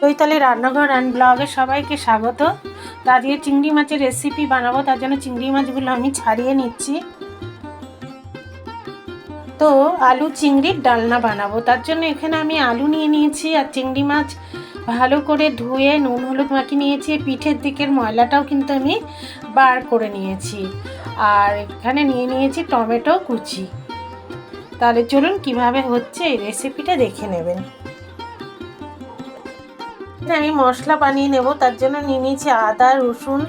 চৈতালি রান্নাঘর অ্যান্ড ব্লগে সবাইকে স্বাগত। আজকে চিংড়ি মাছের রেসিপি বানাবো, তার জন্য চিংড়ি মাছগুলো আমি ছাড়িয়ে নিচ্ছি। তো আলু চিংড়ির ডালনা বানাবো, তার জন্য এখানে আমি আলু নিয়ে নিয়েছি আর চিংড়ি মাছ ভালো করে ধুয়ে নুন, হলুদ মাখিয়ে নিয়েছি। পিঠের দিকের ময়লাটাও কিন্তু আমি বার করে নিয়েছি। আর এখানে নিয়ে নিয়েছি টমেটো কুচি। তাহলে চলুন কীভাবে হচ্ছে এই রেসিপিটা দেখে নেবেন। আমি মশলা বানিয়ে নেব, তার জন্য নিয়ে নিয়েছি আদা, রসুন,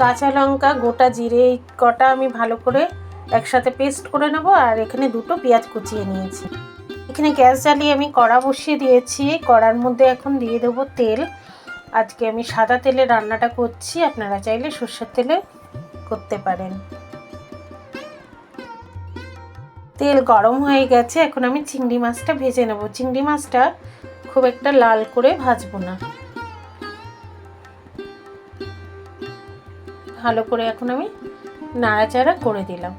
কাঁচা লঙ্কা, গোটা জিরে, এই কটা আমি ভালো করে একসাথে পেস্ট করে নেব আর এখানে দুটো পেঁয়াজ কুচিয়ে নিয়েছি। এখানে গ্যাস জ্বালিয়ে আমি কড়া বসিয়ে দিয়েছি, কড়ার মধ্যে এখন দিয়ে দেবো তেল। আজকে আমি সাদা তেলে রান্নাটা করছি, আপনারা চাইলে সর্ষের তেলে করতে পারেন। তেল গরম হয়ে গেছে, এখন আমি চিংড়ি মাছটা ভেজে নেব। চিংড়ি মাছটা খুব একটা লাল করে ভাজবো না। ভালো করে এখন আমি নাড়াচাড়া করে দিলাম।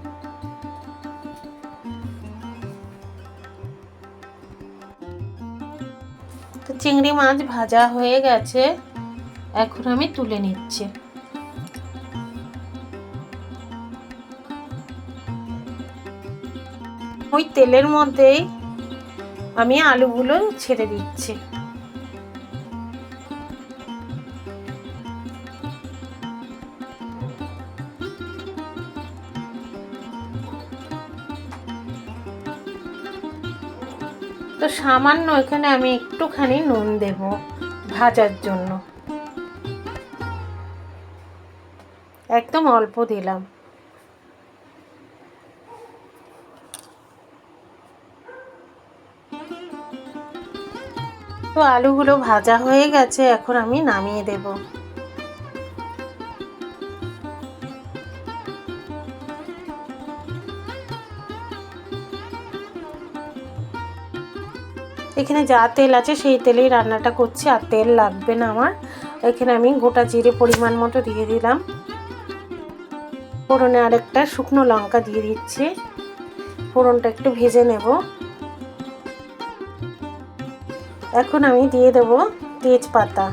তো চিংড়ি মাছ ভাজা হয়ে গেছে, এখন আমি তুলে নিচ্ছি। ওই তেলের মধ্যেই আমি আলুগুলো ছেড়ে দিচ্ছি। তো সামান্য এখানে আমি একটুখানি নুন দেব ভাজার জন্য। একদম অল্প দিলাম। তো আলুগুলো ভাজা হয়ে গেছে, এখন আমি নামিয়ে দেব। এখানে যা তেল আছে সেই তেলেই রান্নাটা করছি, আর তেল লাগবে না আমার। এখানে আমি গোটা জিরে পরিমাণ মতো দিয়ে দিলাম। ফোড়নে আরেকটা শুকনো লঙ্কা দিয়ে দিচ্ছি। ফোড়নটা একটু ভেজে নেব। এখন আমি দিয়ে দেবো তেজপাতা।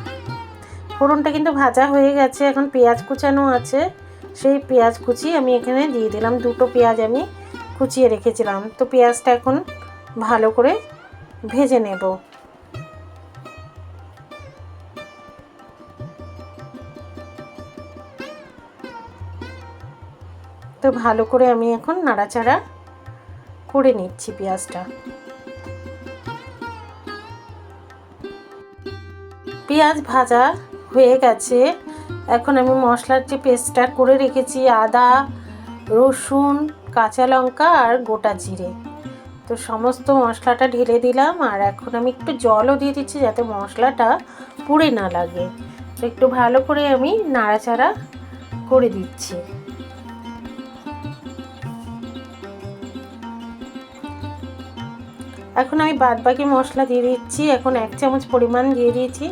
ফোড়নটা কিন্তু ভাজা হয়ে গেছে, এখন পেঁয়াজ কুচানো আছে। সেই পেঁয়াজ কুচি আমি এখানে দিয়ে দিলাম, দুটো পেঁয়াজ আমি কুচিয়ে রেখেছিলাম। তো পেঁয়াজটা এখন ভালো করে ভেজে নেব। তো ভালো করে আমি এখন নাড়াচাড়া করে নিচ্ছি পেঁয়াজটা। পেঁয়াজ ভাজা হয়ে গেছে। এখন আমি মশলার যে পেস্টটা করে রেখেছি, আদা, রসুন, কাঁচা লঙ্কা আর গোটা জিরে। তো সমস্ত মশলাটা ঢেলে দিলাম আর এখন আমি একটু জলও দিয়ে দিচ্ছি যাতে মশলাটা পুড়ে না লাগে। তো একটু ভালো করে আমি নাড়াচাড়া করে দিচ্ছি। এখন আমি বাদ বাকি মশলা দিয়ে দিচ্ছি। এখন এক চামচ পরিমাণ দিয়ে দিয়েছি।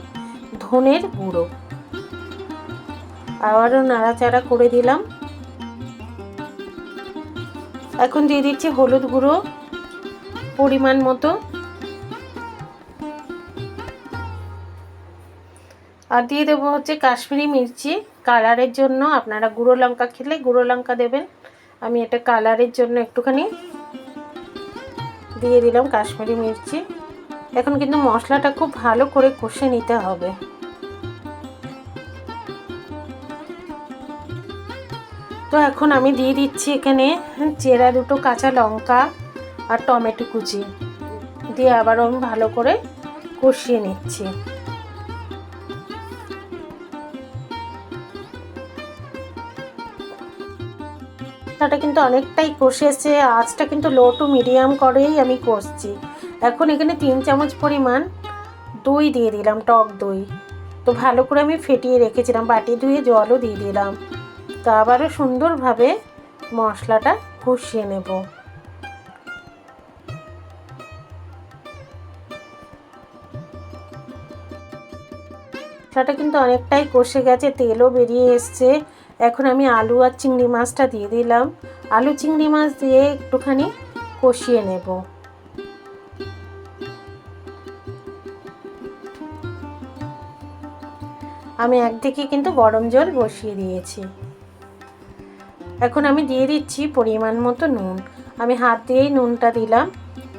ধনের গুঁড়ো। আবারও নাড়াচাড়া করে দিলাম। এখন দিয়ে দিচ্ছি হলুদ গুঁড়ো পরিমাণ মতো। আর দিয়ে দেবো হচ্ছে কাশ্মীরি মির্চি। কালারের জন্য আপনারা গুঁড়ো লঙ্কা খেলে গুঁড়ো লঙ্কা দেবেন। আমি এটা কালারের জন্য একটুখানি দিয়ে দিলাম কাশ্মীরি মির্চি। এখন কিন্তু মশলাটা খুব ভালো করে কষে নিতে হবে। তো এখন আমি দিয়ে দিচ্ছি এখানে চেরা দুটো কাঁচা লঙ্কা আর টমেটো কুচি। দিয়ে আবার আমি ভালো করে কষিয়ে নিচ্ছি। এটা কিন্তু অনেকটাই কষেছে, আঁচটা কিন্তু লো টু মিডিয়াম করেই আমি কষছি। এখন এখানে তিন চামচ পরিমাণ দই দিয়ে দিলাম, টক দই। তো ভালো করে আমি ফেটিয়ে রেখেছিলাম, বাটি ধুয়ে জলও দিয়ে দিলাম। তো আবারও সুন্দরভাবে মশলাটা কষিয়ে নেব। মশলাটা কিন্তু অনেকটাই কষে গেছে, তেলও বেরিয়ে এসছে। এখন আমি আলু আর চিংড়ি মাছটা দিয়ে দিলাম। আলু, চিংড়ি মাছ দিয়ে একটুখানি কষিয়ে নেব। আমি একদিকে কিন্তু গরম জল বসিয়ে দিয়েছি। এখন আমি দিয়ে দিচ্ছি পরিমাণ মতো নুন। আমি হাত দিয়েই নুনটা দিলাম।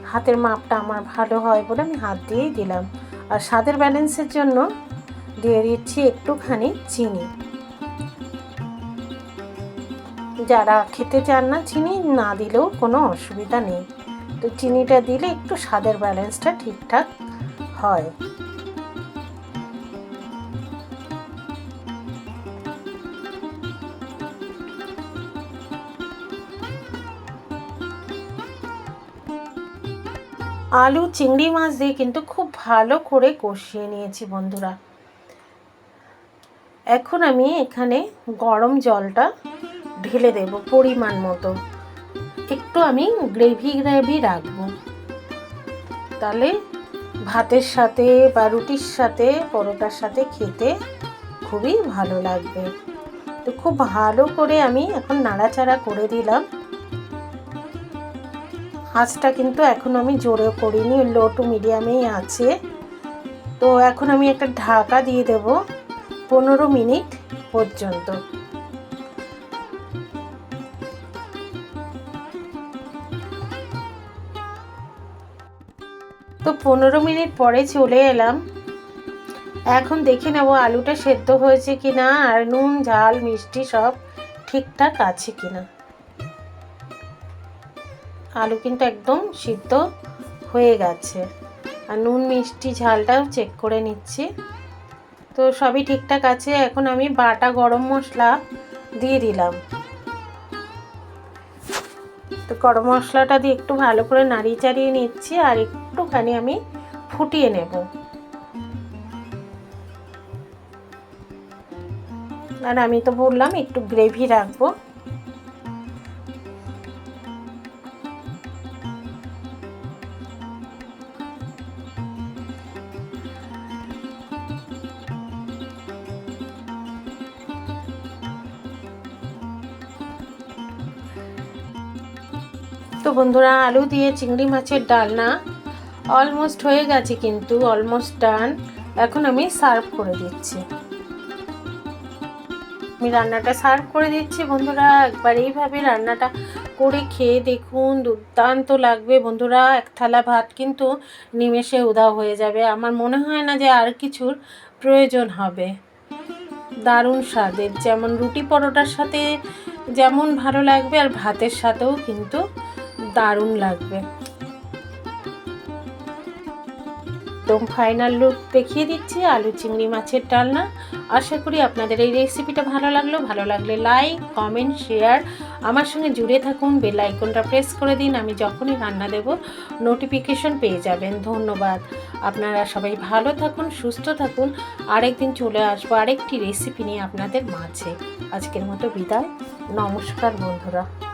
হাতের মাপটা আমার ভালো হয় বলে আমি হাত দিয়েই দিলাম। আর স্বাদের ব্যালেন্সের জন্য দিয়ে দিচ্ছি একটুখানি চিনি। যারা খেতে চান না চিনি, না দিলেও কোনো অসুবিধা নেই। তো চিনিটা দিলে একটু স্বাদের ব্যালেন্সটা ঠিকঠাক হয়। আলু, চিংড়ি মাছ দিয়ে কিন্তু খুব ভালো করে কষিয়ে নিয়েছি বন্ধুরা। এখন আমি এখানে গরম জলটা ঢেলে দেব পরিমাণ মতো। একটু আমি গ্রেভি গ্রেভি রাখব। তাহলে ভাতের সাথে বা রুটির সাথে, পরোটার সাথে খেতে খুবই ভালো লাগবে। তো খুব ভালো করে আমি এখন নাড়াচাড়া করে দিলাম। আঁচটা কিন্তু এখন আমি জোরে করিনি, লো টু মিডিয়ামেই আছে। তো এখন আমি একটা ঢাকা দিয়ে দেব পনেরো মিনিট পর্যন্ত। তো পনেরো মিনিট পরে চলে এলাম। এখন দেখে নেব আলুটা সেদ্ধ হয়েছে কি না আর নুন, ঝাল, মিষ্টি সব ঠিকঠাক আছে কি না আলু কিন্তু একদম সিদ্ধ হয়ে গেছে। আর নুন, মিষ্টি, ঝালটাও চেক করে নিচ্ছি। তো সবই ঠিকঠাক আছে, এখন আমি বাটা গরম মশলা দিয়ে দিলাম। তো গরম মশলাটা দিয়ে একটু ভালো করে নাড়িয়ে চাড়িয়ে নিচ্ছি, আর একটুখানি আমি ফুটিয়ে নেব। আর আমি তো বললাম একটু গ্রেভি রাখব। তো বন্ধুরা, আলু দিয়ে চিংড়ি মাছের ডালনা অলমোস্ট হয়ে গেছে কিন্তু অলমোস্ট ডান এখন আমি সার্ভ করে দিচ্ছি। আমি রান্নাটা সার্ভ করে দিচ্ছি বন্ধুরা, একবার এইভাবে রান্নাটা করে খেয়ে দেখুন, দুর্দান্ত লাগবে বন্ধুরা। এক থালা ভাত কিন্তু নিমেষে উদাও হয়ে যাবে। আমার মনে হয় না যে আর কিছুর প্রয়োজন হবে। দারুণ স্বাদের, যেমন রুটি পরোটার সাথে যেমন ভালো লাগবে আর ভাতের সাথেও কিন্তু দারুণ লাগবে। একদম ফাইনাল লুক দেখিয়ে দিচ্ছি, আলু চিংড়ি মাছের ডালনা। আশা করি আপনাদের এই রেসিপিটা ভালো লাগল। ভালো লাগলে লাইক কমেন্ট শেয়ার আমার সঙ্গে জুড়ে থাকুন বেল আইকনটা প্রেস করে দিন, আমি যখনই রান্না দেব নোটিফিকেশন পেয়ে যাবেন। ধন্যবাদ। আপনারা সবাই ভালো থাকুন, সুস্থ থাকুন। আরেকদিন চলে আসব আরেকটি রেসিপি নিয়ে আপনাদের মাঝে। আজকের মতো বিদায়। নমস্কার বন্ধুরা।